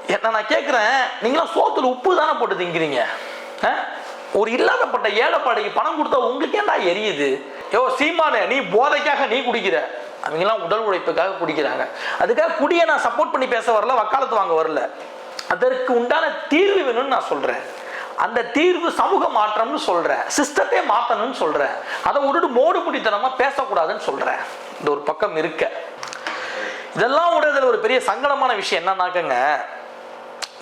என்ன நான் கேட்குறேன் நீங்களாம் சோத்துல உப்பு தானே போட்டு திங்கிறீங்க? ஆ? ஒரு இல்லாதப்பட்ட ஏழைப்பாடைக்கு பணம் கொடுத்தா உங்களுக்கு ஏன்டா எரியுது? யோ சீமானே நீ போதைக்காக நீ குடிக்கிற. அவங்கெல்லாம் உடல் உழைப்புக்காக குடிக்கிறாங்க. அதுக்காக குடியை நான் சப்போர்ட் பண்ணி பேச வரல வக்காலத்து வாங்க வரல. அதற்கு உண்டான தீர்வு வேணும்னு நான் சொல்கிறேன் அந்த தீர்வு சமூக மாற்றம்னு சொல்கிறேன் சிஸ்டத்தை மாற்றணும்னு சொல்கிறேன் அதை விட்டுட்டு மோடு முடித்தனமாக பேசக்கூடாதுன்னு சொல்கிறேன் இந்த ஒரு பக்கம் இருக்க. இதெல்லாம் விட இதில் ஒரு பெரிய சங்கடமான விஷயம் என்னன்னாக்கங்க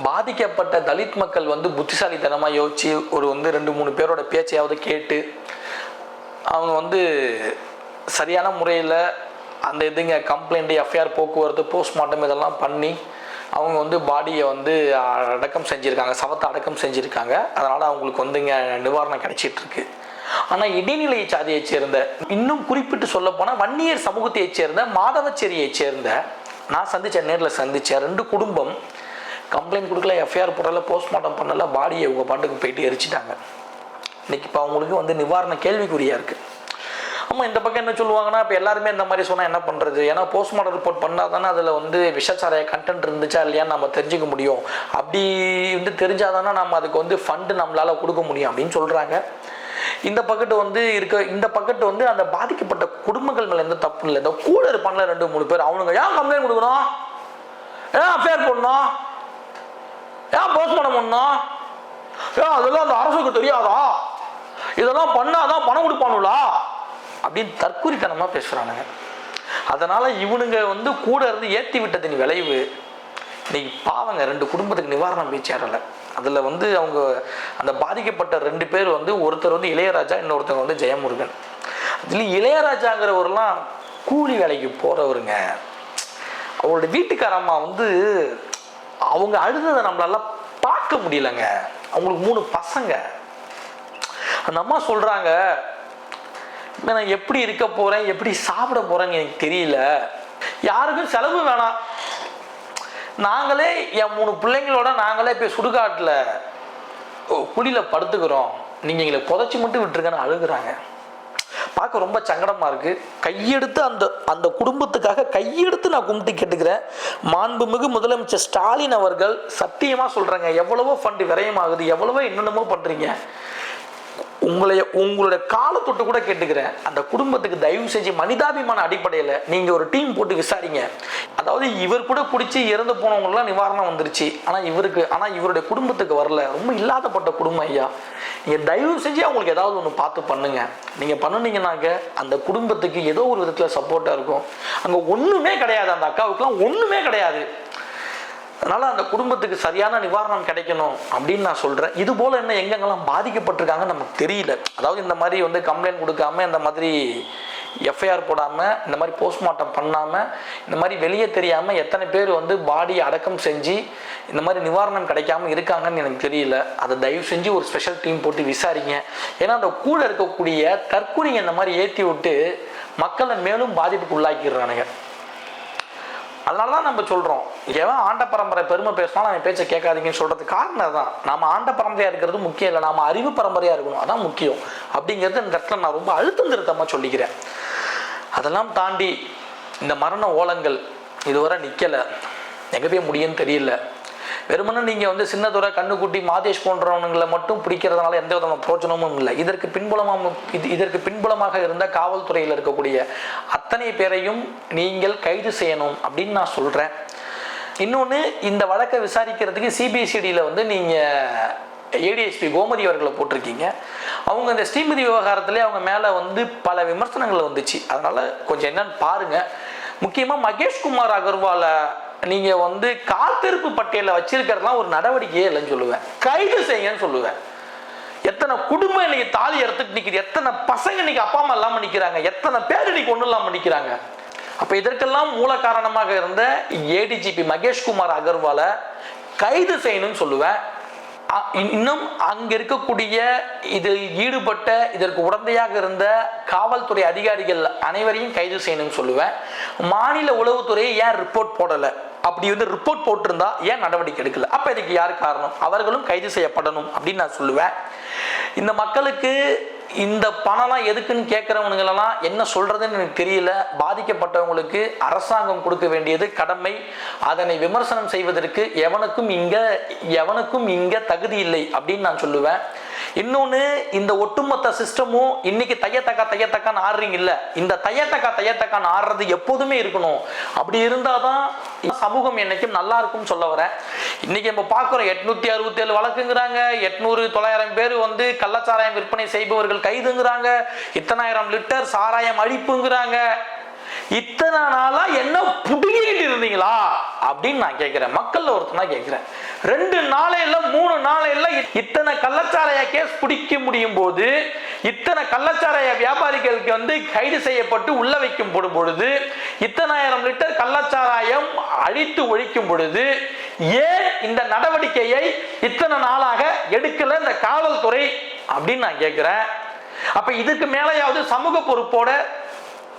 பாதிக்கப்பட்ட தலித் மக்கள் வந்து புத்திசாலித்தனமாக யோசிச்சு ஒரு வந்து ரெண்டு மூணு பேரோட பேச்சையாவது கேட்டு அவங்க வந்து சரியான முறையில் அந்த இதுங்க கம்ப்ளைண்ட்டு எஃப்ஐஆர் போக்குவரத்து போஸ்ட்மார்ட்டம் இதெல்லாம் பண்ணி அவங்க வந்து பாடியை வந்து அடக்கம் செஞ்சுருக்காங்க சவத்தை அடக்கம் செஞ்சுருக்காங்க. அதனால் அவங்களுக்கு வந்து இங்கே நிவாரணம் கிடைச்சிட்ருக்கு. ஆனால் இடைநிலை சாதியைச் சேர்ந்த இன்னும் குறிப்பிட்டு சொல்ல போனால் வன்னியர் சமூகத்தையைச் சேர்ந்த மாதவச்சேரியைச் சேர்ந்த நான் சந்தித்த நேரில் சந்தித்த ரெண்டு குடும்பம் கம்ப்ளைண்ட் கொடுக்கல எஃப்ஐஆர் போடல போஸ்ட்மார்ட்டம் பண்ணல பாடியை இவங்க பாட்டுக்கு போயிட்டு எரிச்சிட்டாங்க. இன்றைக்கி இப்போ அவங்களுக்கு வந்து நிவாரண கேள்விக்குறியாக இருக்குது ஆமாம் இந்த பக்கம் என்ன சொல்லுவாங்கன்னா இப்போ எல்லாருமே இந்த மாதிரி சொன்னால் என்ன பண்ணுறது ஏன்னா போஸ்ட்மார்ட்டம் ரிப்போர்ட் பண்ணால் தானே அதில் வந்து விஷச்சாரைய கண்டென்ட் இருந்துச்சா இல்லையான்னு நம்ம தெரிஞ்சுக்க முடியும். அப்படி வந்து தெரிஞ்சால் தானே நம்ம அதுக்கு வந்து ஃபண்டு நம்மளால் கொடுக்க முடியும் அப்படின்னு சொல்கிறாங்க இந்த பக்கெட்டு வந்து இருக்க இந்த பக்கெட்டு வந்து அந்த பாதிக்கப்பட்ட குடும்பங்கள் மேலே எந்த தப்பு இல்லை. இந்த கூட இருப்பாங்களே ரெண்டு மூணு பேர். அவனுங்க ஏன் கம்ப்ளைண்ட் கொடுக்கணும்? ஏன் அஃபேர் பண்ணணும் ஏன் போஸ்ட்மார்ட்டம் பண்ணணும் ஏன் அதெல்லாம் அந்த அரசுக்கு தெரியாதா? இதெல்லாம் பண்ணாதான் பணம் கொடுப்பானுலா? அப்படின்னு தற்குறித்தனமாக பேசுகிறானுங்க அதனால் இவனுங்க வந்து கூட இருந்து ஏற்றி விட்டதின் விளைவு இன்னைக்கு பாவங்க ரெண்டு குடும்பத்துக்கு நிவாரணம் போய் அதில் வந்து அவங்க அந்த பாதிக்கப்பட்ட ரெண்டு பேர் வந்து ஒருத்தர் வந்து இளையராஜா இன்னொருத்தவங்க வந்து ஜெயமுருகன். அதில் இளையராஜாங்கிறவரெலாம் கூலி வேலைக்கு போகிறவருங்க அவரோட வீட்டுக்காரம்மா வந்து அவங்க அழுததை நம்மளால பார்க்க முடியலங்க. அவங்களுக்கு மூணு பசங்க. அந்த அம்மா சொல்றாங்க நான் எப்படி இருக்க போறேன்? எப்படி சாப்பிட போறேன்னு எனக்கு தெரியல. யாருக்கும் செலவு வேணாம். நாங்களே என் மூணு பிள்ளைங்களோட நாங்களே போய் சுடுகாட்டில் குடியில் படுத்துக்கிறோம். நீங்கள் எங்களை புதைச்சி மட்டும் விட்டுருக்கன்னு அழுகுறாங்க. பார்க்க ரொம்ப சங்கடமா இருக்கு. கையெடுத்து அந்த அந்த குடும்பத்துக்காக கையெடுத்து நான் கும்பிட்டு கேட்டுக்கிறேன். மாண்புமிகு முதலமைச்சர் ஸ்டாலின் அவர்கள் சத்தியமா சொல்றாங்க. எவ்வளவோ ஃபண்டு விரயமாகுது எவ்வளவோ என்னென்னமோ பண்றீங்க. உங்களை உங்களுடைய காலை தொட்டு கூட கேட்டுக்கிறேன். அந்த குடும்பத்துக்கு தயவு செஞ்சு மனிதாபிமான அடிப்படையில் நீங்கள் ஒரு டீம் போட்டு விசாரிங்க. அதாவது இவர் கூட பிடிச்சி இறந்து போனவங்களாம் நிவாரணம் வந்துருச்சு. ஆனால் இவருக்கு ஆனால் இவருடைய குடும்பத்துக்கு வரல. ரொம்ப இல்லாதப்பட்ட குடும்பம் ஐயா. நீங்கள் தயவு செஞ்சு அவங்களுக்கு ஏதாவது ஒன்று பார்த்து பண்ணுங்க. நீங்கள் பண்ணுனீங்கன்னாக்க அந்த குடும்பத்துக்கு ஏதோ ஒரு விதத்தில் சப்போர்ட்டாக இருக்கும். அங்கே ஒன்றுமே கிடையாது. அந்த அக்காவுக்குலாம் ஒன்றுமே கிடையாது. அதனால் அந்த குடும்பத்துக்கு சரியான நிவாரணம் கிடைக்கணும் அப்படின்னு நான் சொல்கிறேன் இது போல் என்ன எங்கெங்கெல்லாம் பாதிக்கப்பட்டிருக்காங்கன்னு நமக்கு தெரியல. அதாவது இந்த மாதிரி வந்து கம்ப்ளைண்ட் கொடுக்காம இந்த மாதிரி எஃப்ஐஆர் போடாமல் இந்த மாதிரி போஸ்ட்மார்ட்டம் பண்ணாமல் இந்த மாதிரி வெளியே தெரியாமல் எத்தனை பேர் வந்து பாடி அடக்கம் செஞ்சு இந்த மாதிரி நிவாரணம் கிடைக்காம இருக்காங்கன்னு எனக்கு தெரியல. அதை தயவு செஞ்சு ஒரு ஸ்பெஷல் டீம் போட்டு விசாரிங்க. ஏன்னா அந்த கூட இருக்கக்கூடிய தற்கொலைங்க இந்த மாதிரி ஏற்றி விட்டு மக்களை மேலும் பாதிப்புக்கு உள்ளாக்கிடுறானுங்க அதனால தான் நம்ம சொல்கிறோம் எவன் ஆண்ட பரம்பரை பெருமை பேசினாலும் அவன் பேச்சை கேட்காதீங்கன்னு சொல்கிறதுக்கு காரணம் தான் நம்ம ஆண்ட பரம்பரையாக இருக்கிறது முக்கியம் இல்லை நம்ம அறிவு பரம்பரையாக இருக்கணும் அதான் முக்கியம். அப்படிங்கிறது இந்த இடத்துல நான் ரொம்ப அழுத்தம் திருத்தமாக சொல்லிக்கிறேன். அதெல்லாம் தாண்டி இந்த மரண ஓலங்கள் இதுவரை நிற்கலை எங்கே போய் முடியும்னு தெரியல. வெறுமனே நீங்கள் வந்து சின்னதுரை கண்ணுக்குட்டி மாதேஷ் போன்றவனுங்களை மட்டும் பிடிக்கிறதுனால எந்த விதமான பிரோஜனமும் இல்லை. இதற்கு பின்புலமாக இது இதற்கு பின்புலமாக இருந்த காவல்துறையில் இருக்கக்கூடிய அத்தனை பேரையும் நீங்கள் கைது செய்யணும் அப்படின்னு நான் சொல்கிறேன் இன்னொன்று இந்த வழக்கை விசாரிக்கிறதுக்கு சிபிசிடியில் வந்து நீங்கள் ஏடிஎஸ்பி கோமதி அவர்களை போட்டிருக்கீங்க. அவங்க இந்த ஸ்ரீமதி விவகாரத்திலே அவங்க மேலே வந்து பல விமர்சனங்கள் வந்துச்சு. அதனால் கொஞ்சம் என்னன்னு பாருங்கள் முக்கியமாக மகேஷ்குமார் அகர்வாலை நீங்கள் வந்து காத்திருப்பு பட்டியலில் வச்சிருக்கிறதுலாம் ஒரு நடவடிக்கையே இல்லைன்னு சொல்லுவேன். கைது செய்யுங்கன்னு சொல்லுவேன். எத்தனை குடும்பம் இன்னைக்கு தாலி எடுத்துட்டு நிற்கிது எத்தனை பசங்க இன்னைக்கு அப்பா அம்மா இல்லாமல் நிற்கிறாங்க எத்தனை பேர் இன்னைக்கு ஒன்றும் இல்லாமல் நிற்கிறாங்க அப்போ இதற்கெல்லாம் மூல காரணமாக இருந்த ஏடிஜிபி மகேஷ்குமார் அகர்வாலை கைது செய்யணும்னு சொல்லுவேன். இன்னும் அங்க இருக்கக்கூடிய இதில் ஈடுபட்ட இதற்கு உடந்தையாக இருந்த காவல்துறை அதிகாரிகள் அனைவரையும் கைது செய்யணும்னு சொல்லுவேன். மாநில உளவுத்துறையை ஏன் ரிப்போர்ட் போடலை? அப்படி வந்து ரிப்போர்ட் போட்டிருந்தா ஏன் நடவடிக்கை எடுக்கல? அப்ப இதுக்கு யார் காரணம்? அவர்களும் கைது செய்யப்படணும் அப்படின்னு நான் சொல்லுவேன். இந்த மக்களுக்கு இந்த பணம்லாம் எதுக்குன்னு கேட்குறவனுங்களெல்லாம் என்ன சொல்கிறதுன்னு எனக்கு தெரியல. பாதிக்கப்பட்டவங்களுக்கு அரசாங்கம் கொடுக்க வேண்டியது கடமை. அதனை விமர்சனம் செய்வதற்கு எவனுக்கும் இங்கே எவனுக்கும் இங்கே தகுதி இல்லை அப்படின்னு நான் சொல்லுவேன். இன்னொன்று இந்த ஒட்டுமொத்த சிஸ்டமும் இன்னைக்கு தையத்தக்கா தையத்தக்கான்னு ஆடுறீங்க இல்லை இந்த தையத்தக்கா தையத்தக்கான்னு ஆடுறது எப்போதுமே இருக்கணும். அப்படி இருந்தால் தான் சமூகம் என்னைக்கும் நல்லா இருக்கும்னு சொல்ல வரேன். இன்னைக்கு நம்ம பார்க்குறோம் எட்நூத்தி அறுபத்தி ஏழு வழக்குங்கிறாங்க எட்நூறு தொள்ளாயிரம் பேர் வந்து கள்ளச்சாராயம் விற்பனை செய்பவர்கள் கைதுங்கிறாங்க இத்தனாயிரம் லிட்டர் சாராயம் அழிப்புங்கிறாங்க இத்தனை நாளா என்ன புடுங்கிக்கிட்டு இருந்தீங்களா? அப்படின்னு நான் கேட்கிறேன். மக்கள்ல ஒருத்தனா கேட்கிறேன். ரெண்டு நாளையில மூணு நாளையில இத்தனை கள்ளச்சாராய கேஸ் பிடிக்க முடியும் போது இத்தனை கள்ளச்சாராய வியாபாரிகளுக்கு வந்து கைது செய்யப்பட்டு உள்ள வைக்கும் போடும் பொழுது இத்தனாயிரம் லிட்டர் கள்ளச்சாராயம் அழித்து ஒழிக்கும் பொழுது ஏன் இந்த நடவடிக்கையை இத்தனை நாளாக எடுக்கல இந்த காவல்துறை? அப்படின்னு நான் கேட்கிறேன். அப்ப இதுக்கு மேலையாவது சமூக பொறுப்போட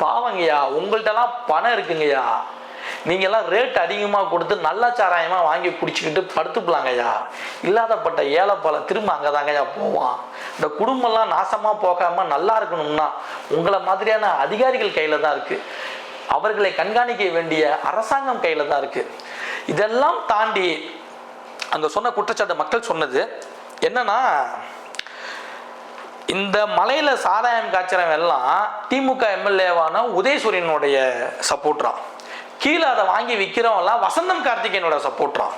பாவங்கய்யா உங்கள்ட்டலாம் பணம் இருக்குங்கய்யா. நீங்கெல்லாம் ரேட் அதிகமாக கொடுத்து நல்ல சாராயமாக வாங்கி குடிச்சுக்கிட்டு படுத்துக்கலாங்கய்யா. இல்லாதப்பட்ட ஏழைப்பால திரும்ப அங்கே தாங்கய்யா போவான். இந்த குடும்பம்லாம் நாசமாக போகாமல் நல்லா இருக்கணும்னா உங்களை மாதிரியான அதிகாரிகள் கையில் தான் இருக்குது அவர்களை கண்காணிக்க வேண்டிய அரசாங்கம் கையில் தான் இருக்குது இதெல்லாம் தாண்டி அங்கே சொன்ன குற்றச்சாட்டு மக்கள் சொன்னது என்னன்னா இந்த மலையில சாராயம் காய்ச்சறவன் எல்லாம் திமுக எம்எல்ஏவான உதயசூரியனுடைய சப்போர்ட்ரா கீழே அதை வாங்கி விற்கிறவன்லாம் வசந்தம் கார்த்திகேயனோட சப்போர்ட்ரா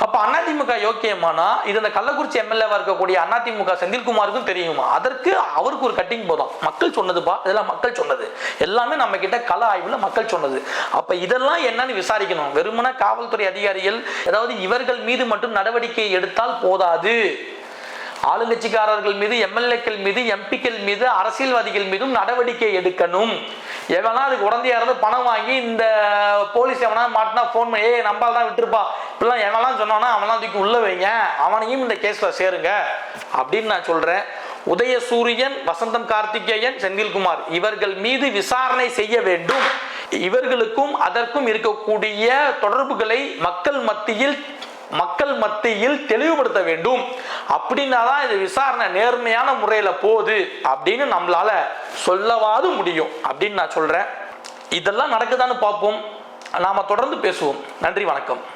அப்ப அதிமுக யோக்கியமானா இது அந்த கள்ளக்குறிச்சி எம்எல்ஏவா இருக்கக்கூடிய அதிமுக செந்தில்குமாருக்கும் தெரியுமா? அதற்கு அவருக்கு ஒரு கட்டிங் போதும். மக்கள் சொன்னதுப்பா? இதெல்லாம் மக்கள் சொன்னது. எல்லாமே நம்ம கிட்ட கள ஆய்வுல மக்கள் சொன்னது. அப்ப இதெல்லாம் என்னன்னு விசாரிக்கணும். வெறுமன காவல்துறை அதிகாரிகள் அதாவது இவர்கள் மீது மட்டும் நடவடிக்கை எடுத்தால் போதாது. ஆளுங்கட்சிக்காரர்கள் மீது எம்எல்ஏக்கள் மீது எம்பிக்கள் மீது அரசியல்வாதிகள் மீதும் நடவடிக்கை எடுக்கணும். எவனா அதுக்கு உடந்தையா இருந்து பணம் வாங்கி இந்த போலீஸ் எவனா மாட்டினா ஃபோன் பண்ணி ஏ நம்பால் தான் விட்டுருப்பா. இப்படிலாம் எவனாம் சொன்னானா அவன்லாம் தூக்கி உள்ள வைங்க. அவனையும் இந்த கேஸில் சேருங்க. அப்படின்னு நான் சொல்கிறேன் உதயசூரியன் வசந்தம் கார்த்திகேயன் செந்தில்குமார் இவர்கள் மீது விசாரணை செய்ய வேண்டும். இவர்களுக்கும் அதற்கும் இருக்கக்கூடிய தொடர்புகளை மக்கள் மத்தியில் மக்கள் மத்தியில் தெளிவுபடுத்த வேண்டும். அப்படின்னா தான் இது விசாரணை நேர்மையான முறையில் போகுது அப்படின்னு நம்மளால சொல்லவாது முடியும். அப்படின்னு நான் சொல்கிறேன் இதெல்லாம் நடக்குதான்னு பார்ப்போம். நாம் தொடர்ந்து பேசுவோம். நன்றி வணக்கம்.